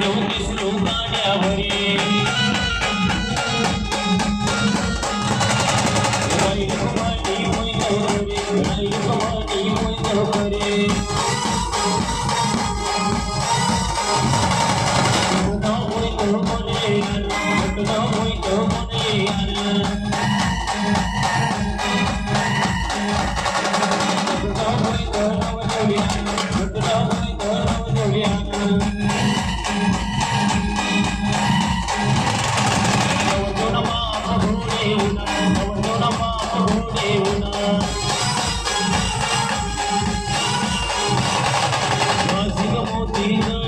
ભરી કિસરો કિસરો કાંડા ભરી you.